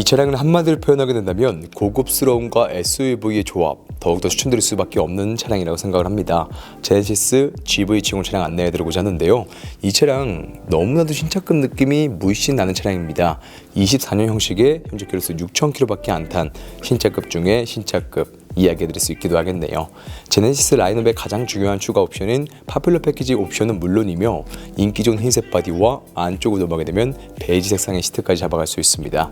이 차량을 한마디로 표현하게 된다면 고급스러움과 SUV의 조합 더욱더 추천드릴 수밖에 없는 차량이라고 생각을 합니다. 제네시스 GV70 차량 안내해드리고자 하는데요. 이 차량 너무나도 신차급 느낌이 물씬 나는 차량입니다. 24년 형식의 현재 키로수 6,000km밖에 안 탄 신차급 중에 신차급 이야기해드릴 수 있기도 하겠네요. 제네시스 라인업의 가장 중요한 추가 옵션인 파퓰러 패키지 옵션은 물론이며 인기 좋은 흰색 바디와 안쪽으로 넘어가게 되면 베이지 색상의 시트까지 잡아갈 수 있습니다.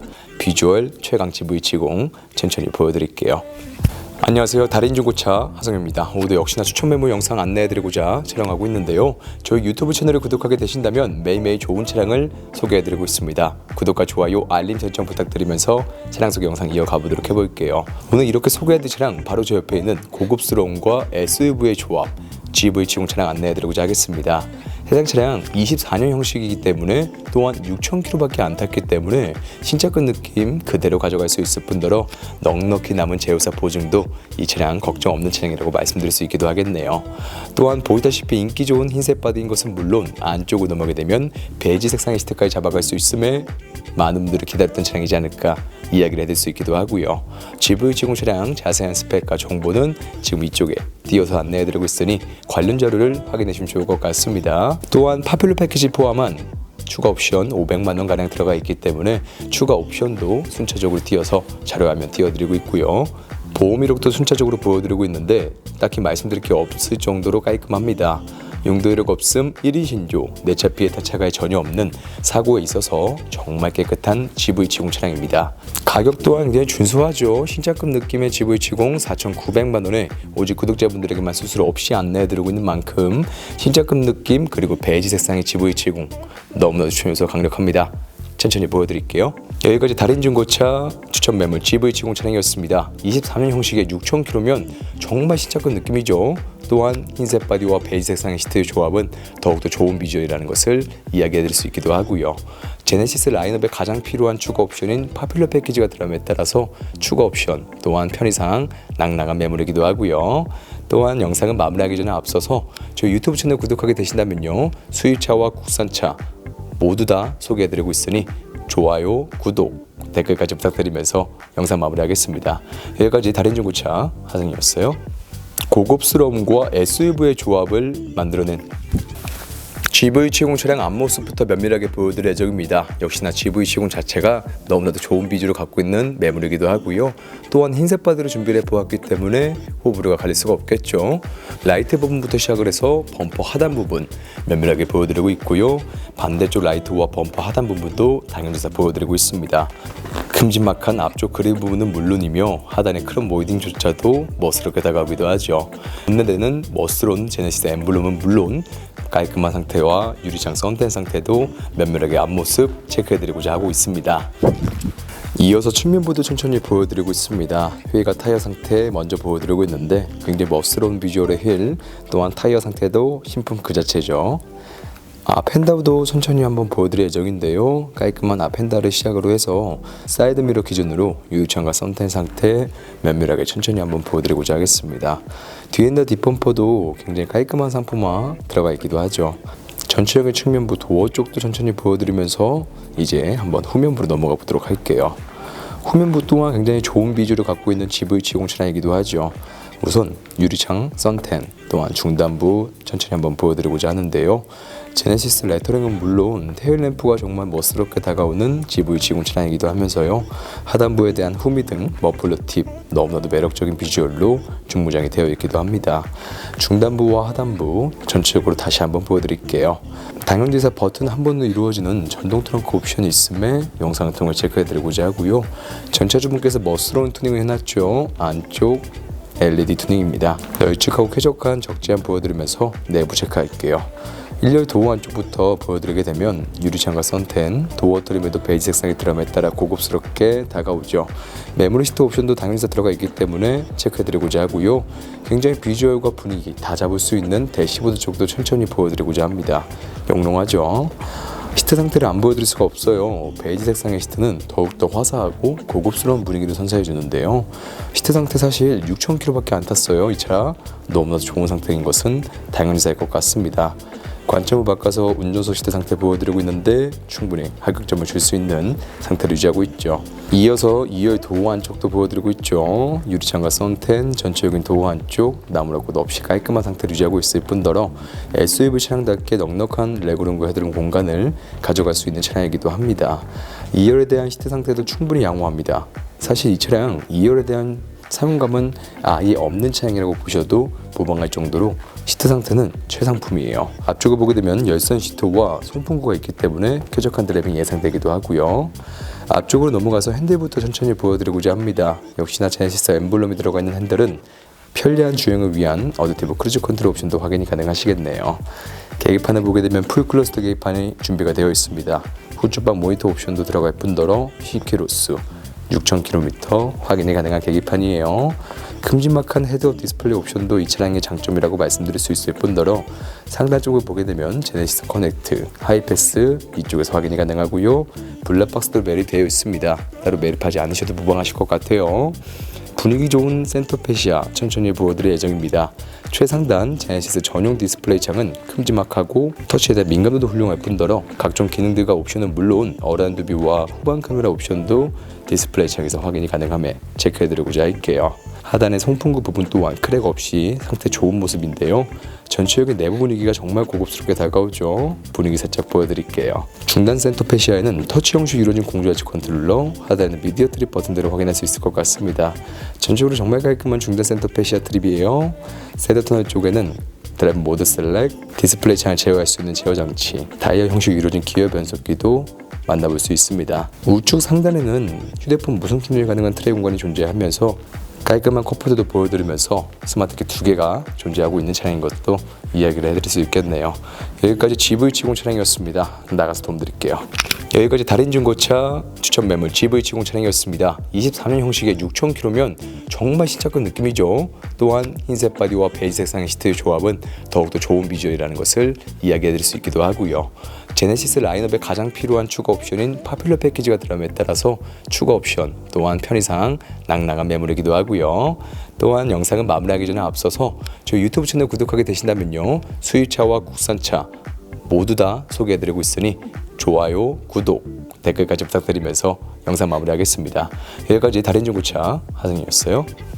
비주얼 최강 GV70 천천히 보여드릴게요. 안녕하세요. 달인 중고차 하성입니다. 오늘도 역시나 추천 메모 영상 안내해드리고자 촬영하고 있는데요. 저희 유튜브 채널을 구독하게 되신다면 매일매일 좋은 차량을 소개해드리고 있습니다. 구독과 좋아요, 알림 설정 부탁드리면서 차량 소개 영상 이어가 보도록 해볼게요. 오늘 이렇게 소개해드릴 차량 바로 저 옆에 있는 고급스러움과 SUV의 조합 GV70 차량 안내해드리고자 하겠습니다. 해당 차량 24년 형식이기 때문에 또한 6,000km밖에 안 탔기 때문에 신차급 느낌 그대로 가져갈 수 있을 뿐더러 넉넉히 남은 제휴사 보증도 이 차량 걱정 없는 차량이라고 말씀드릴 수 있기도 하겠네요. 또한 보시다시피 인기 좋은 흰색 바디인 것은 물론 안쪽으로 넘어가게 되면 베이지 색상의 시트까지 잡아갈 수 있음에 많은 분들이 기다렸던 차량이지 않을까 이야기를 해드릴 수 있기도 하고요. GV70 차량 자세한 스펙과 정보는 지금 이쪽에 띄어서 안내해드리고 있으니 관련 자료를 확인해 주시면 좋을 것 같습니다. 또한 파퓰러 패키지 포함한 추가 옵션 500만 원 가량 들어가 있기 때문에 추가 옵션도 순차적으로 띄어서 자료화면 띄워드리고 있고요. 보험 이력도 순차적으로 보여드리고 있는데 딱히 말씀드릴 게 없을 정도로 깔끔합니다. 용도 이력 없음 1위 신조, 내차 피해 타차가 전혀 없는 사고에 있어서 정말 깨끗한 GV70 차량입니다. 가격 또한 굉장히 준수하죠. 신차급 느낌의 GV70 4,900만 원에 오직 구독자분들에게만 수수료 없이 안내해드리고 있는 만큼 신차급 느낌 그리고 베이지 색상의 GV70 너무나도 추천해서 강력합니다. 천천히 보여드릴게요. 여기까지 달인 중고차 추천 매물 GV70 차량이었습니다. 24년 형식의 6,000km면 정말 신차급 느낌이죠. 또한 흰색 바디와 베이지 색 상의 시트의 조합은 더욱더 좋은 비주얼이라는 것을 이야기해드릴 수 있기도 하고요. 제네시스 라인업에 가장 필요한 추가 옵션인 파퓰러 패키지가 들어감에 따라서 추가 옵션 또한 편의상 낭낭한 매물이기도 하고요. 또한 영상을 마무리하기 전에 앞서서 저희 유튜브 채널 구독하게 되신다면요. 수입차와 국산차 모두 다 소개해드리고 있으니 좋아요, 구독, 댓글까지 부탁드리면서 영상 마무리하겠습니다. 여기까지 달인 중고차 하승이었어요. 고급스러움과 SUV의 조합을 만들어낸 GV70 차량 앞모습부터 면밀하게 보여드릴 예정입니다. 역시나 GV70 자체가 너무나도 좋은 비주를 갖고 있는 매물이기도 하고요. 또한 흰색 바디로 준비를 해보았기 때문에 호불호가 갈릴 수가 없겠죠. 라이트 부분부터 시작을 해서 범퍼 하단 부분 면밀하게 보여드리고 있고요. 반대쪽 라이트와 범퍼 하단 부분도 당연히서 보여드리고 있습니다. 큼지막한 앞쪽 그릴 부분은 물론이며 하단의 크롬 모이딩조차도 멋스럽게 다가오기도 하죠. 본네대는 멋스러운 제네시스 엠블럼은 물론 깔끔한 상태와 유리창 썬텐 상태도 면밀하게 앞모습 체크해드리고자 하고 있습니다. 이어서 측면부도 천천히 보여드리고 있습니다. 휠과 타이어 상태 먼저 보여드리고 있는데 굉장히 멋스러운 비주얼의 휠 또한 타이어 상태도 신품 그 자체죠. 앞핸다도 천천히 한번 보여드릴 예정인데요. 깔끔한 앞핸다를 시작으로 해서 사이드 미러 기준으로 유유창과 썬텐 상태 면밀하게 천천히 한번 보여드리고자 하겠습니다. 뒤엔더 뒷범퍼도 굉장히 깔끔한 상품화 들어가 있기도 하죠. 전체적인 측면부 도어 쪽도 천천히 보여드리면서 이제 한번 후면부로 넘어가 보도록 할게요. 후면부 또한 굉장히 좋은 비주를 갖고 있는 GV70 차량이기도 하죠. 우선 유리창, 썬텐, 또한 중단부 천천히 한번 보여드리고자 하는데요. 제네시스 레터링은 물론 테일램프가 정말 멋스럽게 다가오는 GV70 차량이기도 하면서요. 하단부에 대한 후미 등 머플러 팁 너무나도 매력적인 비주얼로 중무장이 되어 있기도 합니다. 중단부와 하단부 전체적으로 다시 한번 보여드릴게요. 당연지사 버튼 한 번으로 이루어지는 전동 트렁크 옵션이 있음에 영상을 통해 체크해드리고자 하고요. 전차주분께서 멋스러운 투닝을 해놨죠. 안쪽 LED 투닝입니다. 널찍하고 쾌적한 적재함 보여드리면서 내부 체크할게요. 1열 도어 안쪽부터 보여드리게 되면 유리창과 선텐, 도어 트림에도 베이지 색상의 드럼에 따라 고급스럽게 다가오죠. 메모리 시트 옵션도 당연히 들어가 있기 때문에 체크해드리고자 하고요. 굉장히 비주얼과 분위기 다 잡을 수 있는 대시보드 쪽도 천천히 보여드리고자 합니다. 영롱하죠? 시트 상태를 안 보여드릴 수가 없어요. 베이지 색상의 시트는 더욱더 화사하고 고급스러운 분위기를 선사해 주는데요. 시트 상태 사실 6,000km밖에 안 탔어요. 이 차 너무나도 좋은 상태인 것은 당연히 살 것 같습니다. 관점을 바꿔서 운전석 시트 상태 보여드리고 있는데 충분히 하극점을 줄 수 있는 상태를 유지하고 있죠. 이어서 2열 도어 안쪽도 보여드리고 있죠. 유리창과 선텐, 전체적인 도어 안쪽 나무라고 없이 깔끔한 상태를 유지하고 있을 뿐더러 SUV 차량답게 넉넉한 레그룸과 헤드룸 공간을 가져갈 수 있는 차량이기도 합니다. 2열에 대한 시트 상태도 충분히 양호합니다. 사실 이 차량 2열에 대한 사용감은 아예 없는 차량이라고 보셔도 무방할 정도로 시트 상태는 최상품이에요. 앞쪽을 보게 되면 열선 시트와 송풍구가 있기 때문에 쾌적한 드라이빙 예상되기도 하고요. 앞쪽으로 넘어가서 핸들부터 천천히 보여드리고자 합니다. 역시나 제네시스 엠블럼이 들어가 있는 핸들은 편리한 주행을 위한 어댑티브 크루즈 컨트롤 옵션도 확인이 가능하시겠네요. 계기판을 보게 되면 풀 클러스터 계기판이 준비가 되어 있습니다. 후추방 모니터 옵션도 들어갈 뿐더러 시키로스 6,000km 확인이 가능한 계기판이에요. 큼지막한 헤드업 디스플레이 옵션도 이 차량의 장점이라고 말씀드릴 수 있을 뿐더러 상단 쪽을 보게 되면 제네시스 커넥트, 하이패스 이쪽에서 확인이 가능하고요. 블랙박스도 매립되어 있습니다. 따로 매립하지 않으셔도 무방하실 것 같아요. 분위기 좋은 센터페시아 천천히 보여드릴 예정입니다. 최상단 제네시스 전용 디스플레이 창은 큼지막하고 터치에 대한 민감도도 훌륭할 뿐더러 각종 기능들과 옵션은 물론 어라운드 뷰와 후방 카메라 옵션도 디스플레이 창에서 확인이 가능함에 체크해드리고자 할게요. 하단의 송풍구 부분 또한 크랙 없이 상태 좋은 모습인데요. 전체적인 내부 분위기가 정말 고급스럽게 다가오죠. 분위기 살짝 보여드릴게요. 중단 센터 페시아에는 터치 형식 이루어진 공조아치 컨트롤러, 하단에는 미디어 트립 버튼들을 확인할 수 있을 것 같습니다. 전체적으로 정말 깔끔한 중단 센터 페시아 트립이에요. 세더 터널 쪽에는 드라이브 모드 셀렉, 디스플레이 창을 제어할 수 있는 제어 장치, 다이얼 형식 이루어진 기어 변속기도 만나볼 수 있습니다. 우측 상단에는 휴대폰 무선 충전이 가능한 트레이 공간이 존재하면서 깔끔한 컵홀더도 보여드리면서 스마트키 두 개가 존재하고 있는 차량인 것도 이야기를 해드릴 수 있겠네요. 여기까지 GV70 차량이었습니다. 나가서 도움 드릴게요. 여기까지 달인 중고차 추천 매물 GV70 차량이었습니다. 24년 형식의 6,000km면 정말 신차급 느낌이죠. 또한 흰색 바디와 베이지 색상의 시트의 조합은 더욱더 좋은 비주얼이라는 것을 이야기해드릴 수 있기도 하고요. 제네시스 라인업에 가장 필요한 추가 옵션인 파퓰러 패키지가 들어감에 따라서 추가 옵션 또한 편의상 낭낭한 매물이기도 하고요. 또한 영상을 마무리하기 전에 앞서서 저희 유튜브 채널 구독하게 되신다면요. 수입차와 국산차 모두 다 소개해드리고 있으니 좋아요, 구독, 댓글까지 부탁드리면서 영상 마무리하겠습니다. 여기까지 달인 중고차 하승이었어요.